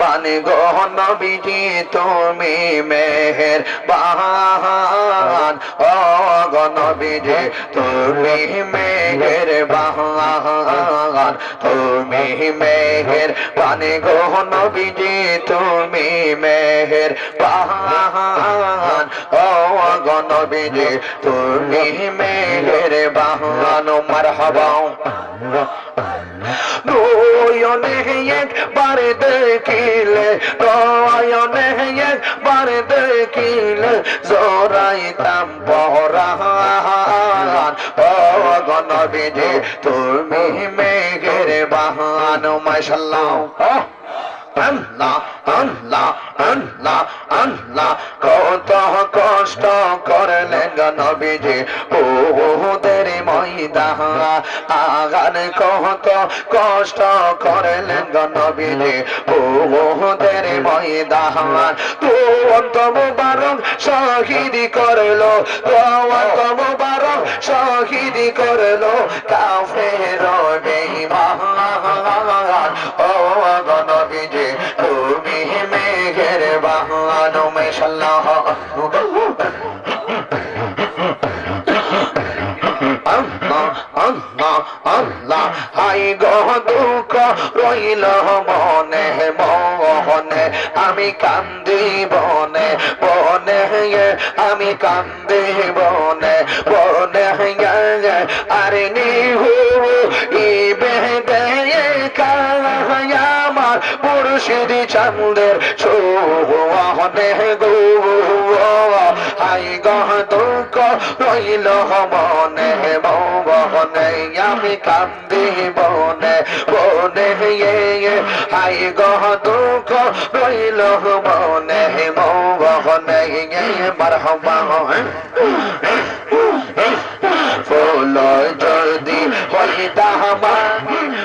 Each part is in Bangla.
বান গো নবীজি তুমি মেহের বাহান। ও গো নবীজি তুমি মেহের বাহান। তুমি মেহের বান গো নবীজি তুমি মেহের বাহান। ও গো নবীজি তুমি মেহের বাহান। মারহাবা। নয়নে একবার দেখিলে নয়নে একবার দেখিলে জোরাইতাম পরাহান ও গণবিজে, তুমি মেঘের বাহান, মাশাল্লাহ। আল্লাহ আল্লাহ। আল্লাহ আল্লাহ, কত কষ্ট করলেন নবীজি। ওদের ময়দান আগান কত কষ্ট করলেন নবীজি। ওদের ময়দান তো অন্ত মুবারক শহীদ করল তো অন্ত মুবারক শহীদ করল কাফের বেঈমান। ও গণবিজে তুমি হাই গহ দুঃখ রইল মনে মনে আমি কান্দি বনে বনে আমি কান্দি বনে বনে রইল মনে মনে আমি কান্দি বনে বনে হাই গহ দুঃখ রইল মনে মনে মারহবা ফুল যদি হইতামা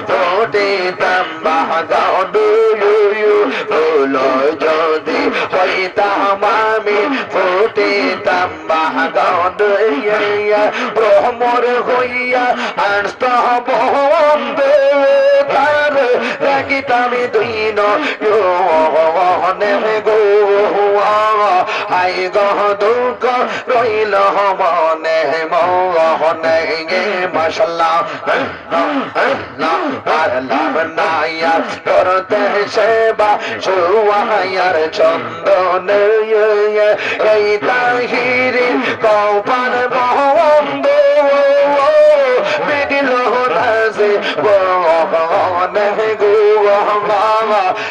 ফোটে তাম্বাগাও ডুয়ু ফুল যদি হইতামামি ফোটে তাম্বাগাও ডুইয়া ব্রহ্মর হইয়া আনস্ত বন্দে রাগিতামি দুইন নে গো হাই গহ দুঃখ রইল মনে করতে সেবা সুয়ার চন্দন এই তাহিরি কৌপান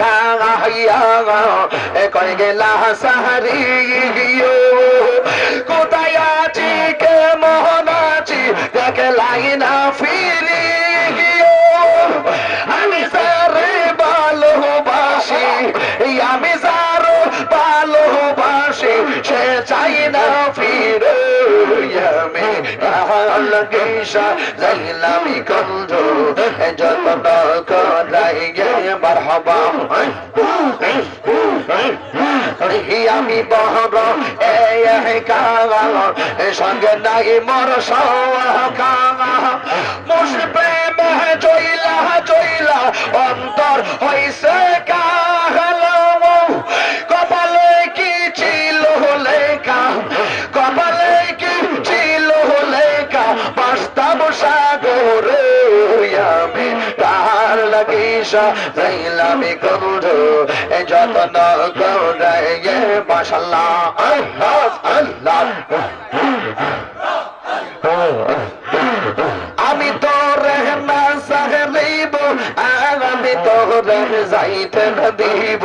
কাহাইয়া কয়ে গেলা সাহারি কোথায় আছি কেমন আছি দেখে লাইনা ফিরি। আমি বহর এ সঙ্গে নাই মোর কাঙা মুস প্রেম চইলা চইলা অন্তর হইছে কাহাল আয়সা রইলামি গৌর এ যতন গৌর এ মাশাল্লাহ। আল্লাহ আল্লাহ আমি তো রহমান সাহেব তোরে যাইতে না দিব।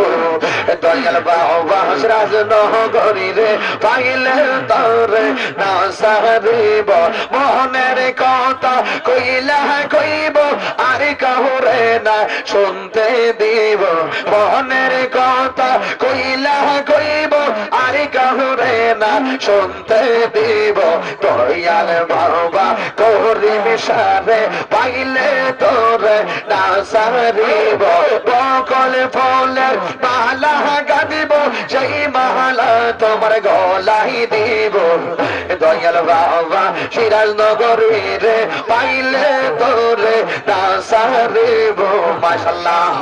দয়াল বাবা রাজ নগরী রে পাইলে তোরে না সারিব। মোহনের কথা কইলা কইব, আর কাহুরে না শুনতে দিব। মোহনের কথা কইলা কইব, আর কাহুরে না শুনতে দিব। দয়াল বাবা করিম সারে পাইলে তোরে না সারিব। বকল ফলের মালা দিব সেই মালা তোমার গলাই দিব দয়াল বাবা সিরাজ নগরীরে পাইলে তোরে দাসারিব মাশাল্লাহ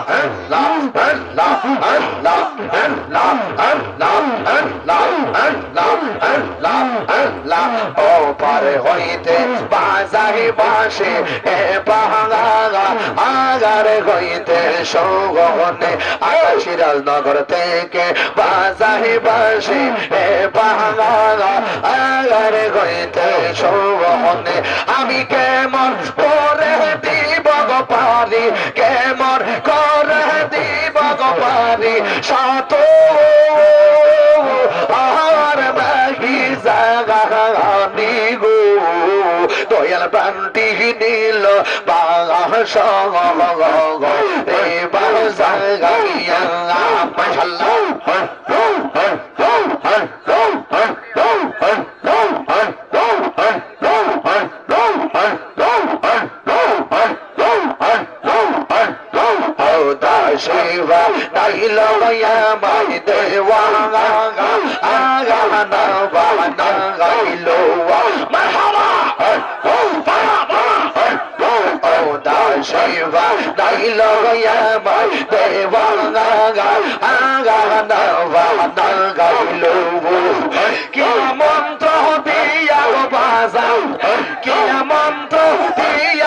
ও পারে হইতে বাজাই বাসে এ পাহাগা আগারে হইতে সৌগনে আশিরাজ নগর থেকে বাজাই বাসে, এ পাহাঙা আগারে হইতে সৌগনে আমি কেমন করে দিব গো পারি, কেমন করে দিব গো সাত আর নাহি জাগানি গো। দয়াল প্রান্তি নীল বাস রে দেওয়া তাইল আমায় দেওয়া আগানা বানা গাইলো মারহাবা বাবা Shiva, Nailo Yama, Deva Naga, Aga Nava Naga Lubu. Kia Mantra Diya Baza, Kia Mantra Diya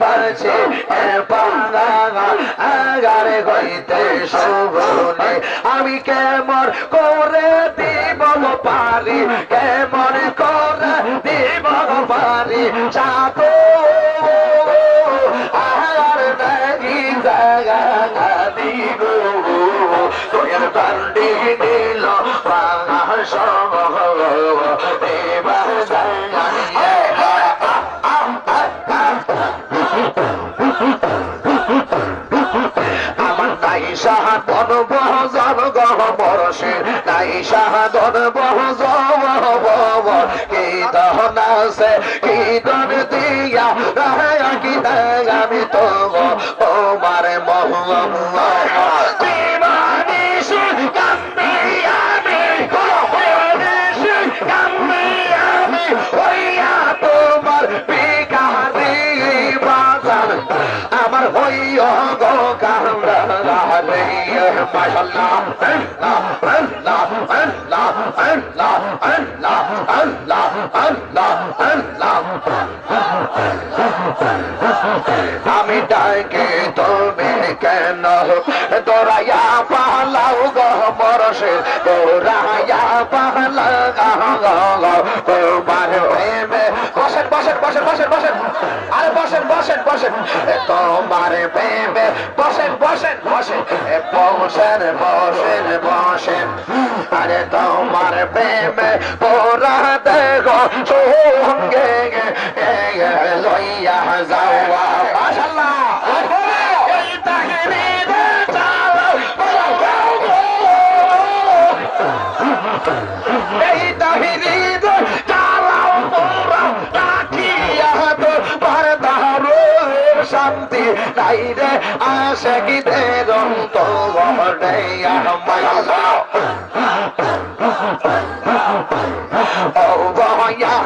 বাছে আগারে হইতে শোভনে আমি কেমন করে দিব পারি? কেমন করে দিব পারি? চাপ আর নাগি তোর দিল সাহাদন বহজন বব কি দহন আছে, কি দন দিয়া, রাহে কি আমি তো তোমার মহম্মদ দিবানিশি আমি ডাকে তুমি কেন? তোরাইয়া পালাও গো মরসে, তোরাইয়া পালাও তোমার প্রেমে। বসেন বসেন বসেন বসেন বসেন। আরে বসেন বসেন বসেন। তোমার প্রেমে। বসেন বসেন বসেন। বসেন বসেন বসেন। আরে তোমার প্রেমে। পোরা দেখো সঙ্গে লইয়া যাওয়া মাশাআল্লাহ এই তাকবীর চালাও এই তাকবীর চালাও তোমরা তাকিয়া তো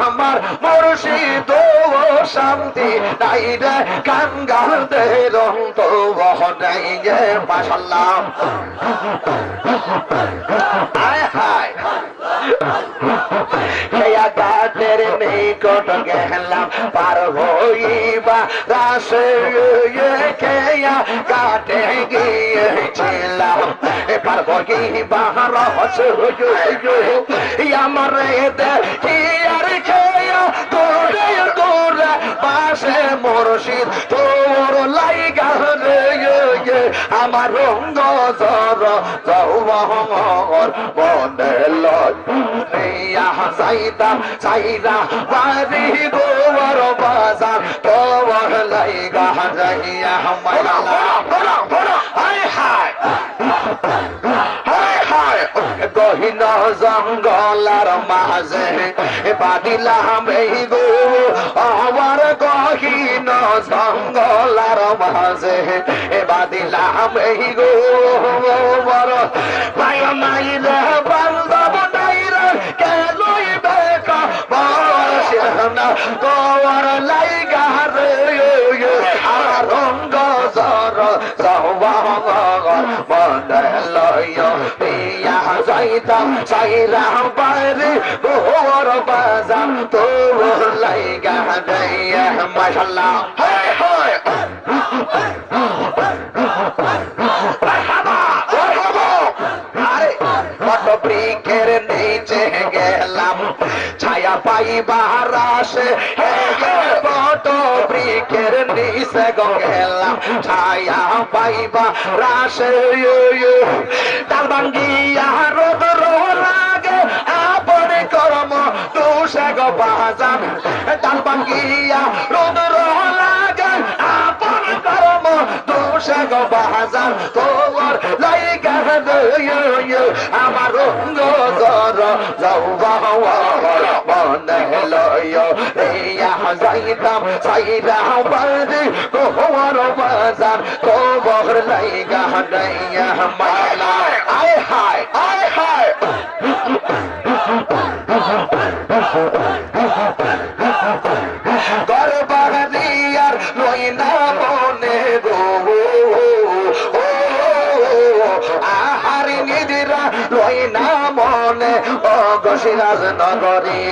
আমার মুর্শিদ শান্তি নাই রে কাঙ্গালদের অন্ত নাই গে মাশাল্লাহ। আয় হায়। নিকট গেলাম, পার হইবা খেয়া কাটে গিয়েছিলাম। এবার আমার দেখিয়ার আমার রঙ্গ সর যৌবন মনে লইয়া যাইতাম চাইরা বাড়ি গোবর বাজার তোর লাইগা যাইয়া মাইলা। হায় হায়। গহিন জঙ্গলার মাঝে বাদিলাম এই গো আমার গহিন জঙ্গলার মাঝে বাদিলাম এই গো বড় মায় মাইলে সাইরা বাইরে গোর বাজার তোর লাইগা দেয় মাশাল্লাহ। হায় পাইবার আসে কত বৃক্ষের নিচে গেলাম ছায়া পাইবা রাসে তাল ভাঙ্গিয়া রোদ লাগে, আপন কর্ম দোষে গো বাজান। তাল ভাঙ্গিয়া রোদ কর্ম দোষে গো বাজান তোর লাইগা আমার রঙ্গ জর যাওয়া মনে লয়। রিয়া যাইতাম সাইরা বাড়ি গোহর বাজার তোর লাইগা নাইয়া মালা আয় হায় আয় হায়।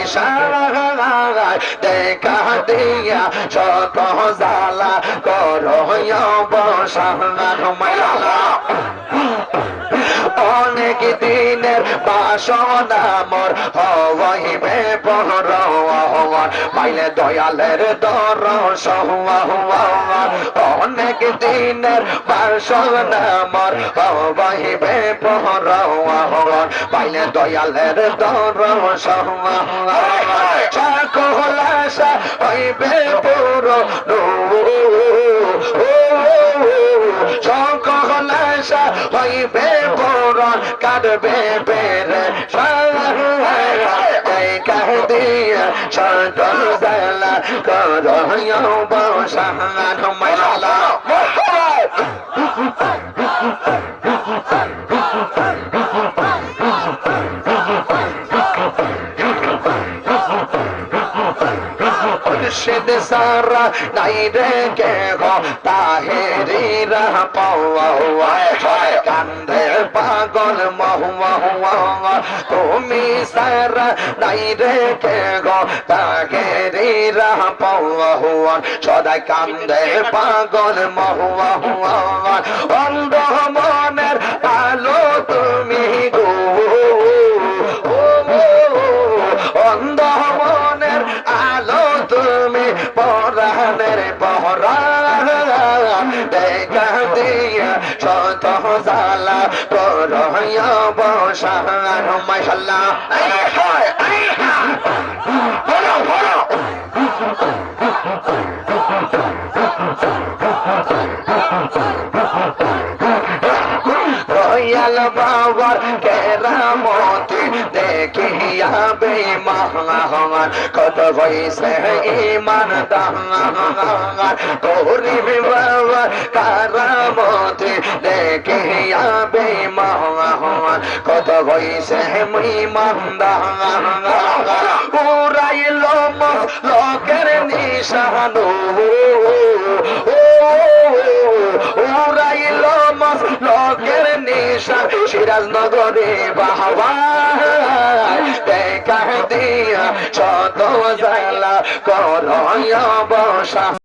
সারাগায় দেখা দিয়া শত জালা করো বসান মাইলা অনেক দিনের বাসনা মোর হইবে পরওয়ার পাইলে দয়ালের দর অনেক দিনের বাসনা মোর হইবে পরওয়ার পাইলে দয়ালের দর সকলাশা হইবে পুর সকলাশা হইবে পুরন কাটবে কাহ দিয়ে সন্তল জেলা করো বসান। মাইলা মুর্শিদ সারা নাই রে কে গো তাহেরিরা পাওয়া কান্দে পাগল মহুয়া হুয়া তুমি সারা নাই রে কে গো তাহেরিরা পাওয়া সদাই কান্দে পাগল মহুয়া হুয়া অন্ধ দিয়া শত জালা মাশাল্লাহ বলো বলো দয়াল বাবার কেরামতি দেখিয়া বেমান কত হইছে ইমান দান গরিব কারামতি দেখিয়া বেমান কত হইছে ইমান দান উড়াইল লোকের নিশানো উড়াইল মাস লগের নিশান, সিরাজনগরে বাহবা। দেখা দিয়া শত জ্বালা করয় বসা